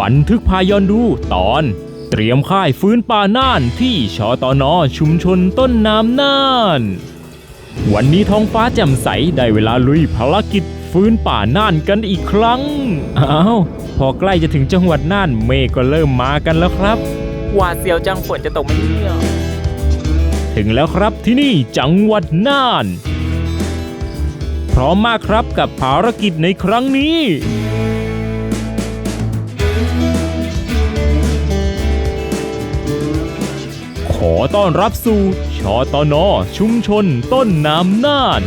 บันทึกพายอนดูตอน เตรียมค่ายฟื้นป่าน่านที่ชอตอนอชุมชนต้นน้ำน่าน วันนี้ท้องฟ้าแจ่มใสได้เวลาลุยภารกิจฟื้นป่าน่านกันอีกครั้งอ้าวพอใกล้จะถึงจังหวัดน่านเมฆก็เริ่มมากันแล้วครับหวาดเสียวจังฝนจะตกไหมเนี่ยถึงแล้วครับที่นี่จังหวัดน่าน พร้อมมากครับกับภารกิจในครั้งนี้ ต้อนรับสู่ชอตอนอชุมชนต้นน้ำน่าน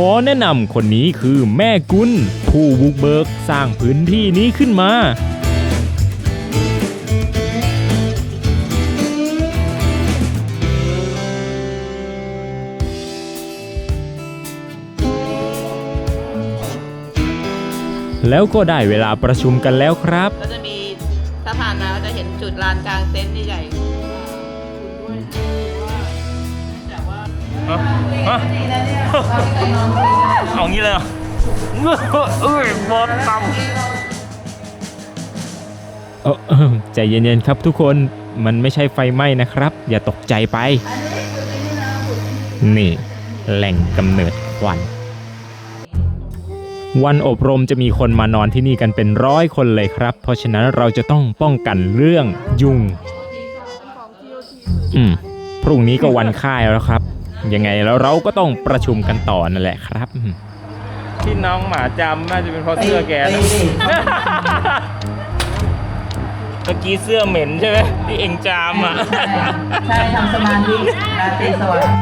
ขอแนะนำคนนี้คือแม่กุลผู้บุกเบิกสร้างพื้นที่นี้ขึ้นมา แล้วก็ได้เวลาประชุมกันแล้วครับ ก็จะมีถ้าผ่านมาก็จะเห็นจุดลานกลางเต็นท์ใหญ่แต่ว่าเอางี้เลยเหรอเอ้ยบอสต่ำใจเย็นๆครับทุกคนมันไม่ใช่ไฟไหม้นะครับ อย่าตกใจไป นี่ แหล่งกำเนิดควัน วันอบรมจะมีคนมานอนที่นี่กันเป็นร้อยคนเลยครับ เพราะฉะนั้นเราจะต้องป้องกันเรื่องยุง อืม พรุ่งนี้ก็วันค่ายแล้วครับ ยังไงแล้วเราก็ต้องประชุมกันต่อนั่นแหละครับอืมที่น้องหมาจำน่าจะเป็นเพราะเสื้อแกนะ เมื่อกี้เสื้อเหม็นใช่ไหมที่เองจามอะ ใช่ทำสมาธิราตรีสวัสดิ์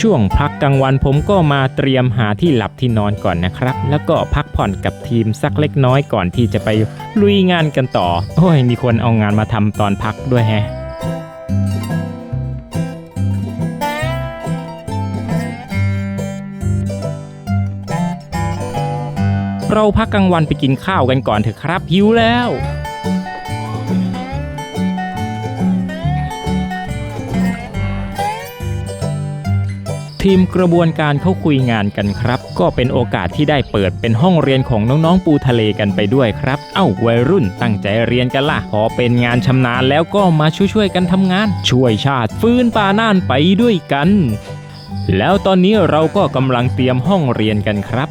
ช่วงพักกลางวันผมก็มาเตรียมหาที่หลับที่นอนก่อนนะครับ แล้วก็พักผ่อนกับทีมสักเล็กน้อยก่อนที่จะไปลุยงานกันต่อ โอ้ย มีคนเอางานมาทำตอนพักด้วยแฮะเราพักกลางวันไปกินข้าวกันก่อนเถอะครับหิวแล้ว ทีมกระบวนการเขาคุยงานกันครับ ก็เป็นโอกาสที่ได้เปิดเป็นห้องเรียนของน้องๆปูทะเลกันไปด้วยครับ เอ้าวัยรุ่นตั้งใจเรียนกันล่ะ พอเป็นงานชำนาญแล้วก็มาช่วยๆกันทำงาน ช่วยชาติฟื้นป่าน่านไปด้วยกัน แล้วตอนนี้เราก็กำลังเตรียมห้องเรียนกันครับ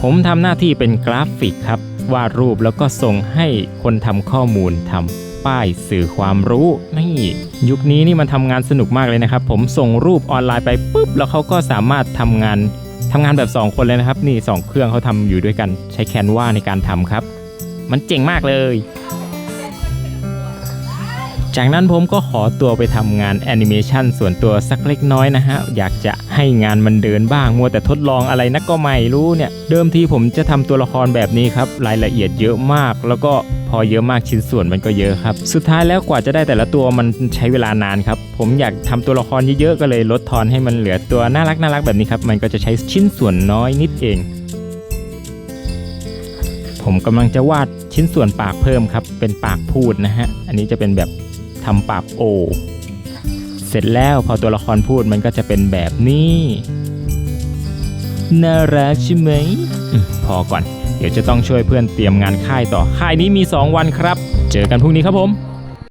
ผมทำหน้าที่เป็นกราฟิกครับ วาดรูปแล้วก็ส่งให้คนทำข้อมูลทำป้ายสื่อความรู้นี่ยุคนี้นี่มันทำงานสนุกมากเลยนะครับ ผมส่งรูปออนไลน์ไปปุ๊บแล้วเขาก็สามารถทำงานทำงานแบบ 2 คนเลยนะครับ นี่ 2 เครื่องเขาทำอยู่ด้วยกันใช้แคนวาในการทำครับ มันเจ๋งมากเลย จากนั้นผมก็ขอตัวไปทำงานแอนิเมชันส่วนตัวสักเล็กน้อยนะฮะ อยากจะให้งานมันเดินบ้าง มัวแต่ทดลองอะไรนักก็ไม่รู้เนี่ย เดิมทีผมจะทำตัวละครแบบนี้ครับ รายละเอียดเยอะมาก แล้วก็พอเยอะมากชิ้นส่วนมันก็เยอะครับ สุดท้ายแล้วกว่าจะได้แต่ละตัวมันใช้เวลานานครับ ผมอยากทำตัวละครเยอะๆก็เลยลดทอนให้มันเหลือตัวน่ารักน่ารักแบบนี้ครับ มันก็จะใช้ชิ้นส่วนน้อยนิดเองผมกำลังจะวาดชิ้นส่วนปากเพิ่มครับ เป็นปากพูดนะฮะ อันนี้จะเป็นแบบ ทำปากโอ เสร็จแล้วพอตัวละครพูดมันก็จะเป็นแบบนี้ น่ารักใช่ไหมอมพอก่อน เดี๋ยวจะต้องช่วยเพื่อนเตรียมงานค่ายต่อ ค่ายนี้มี 2 วันครับ เจอกันพรุ่งนี้ครับผม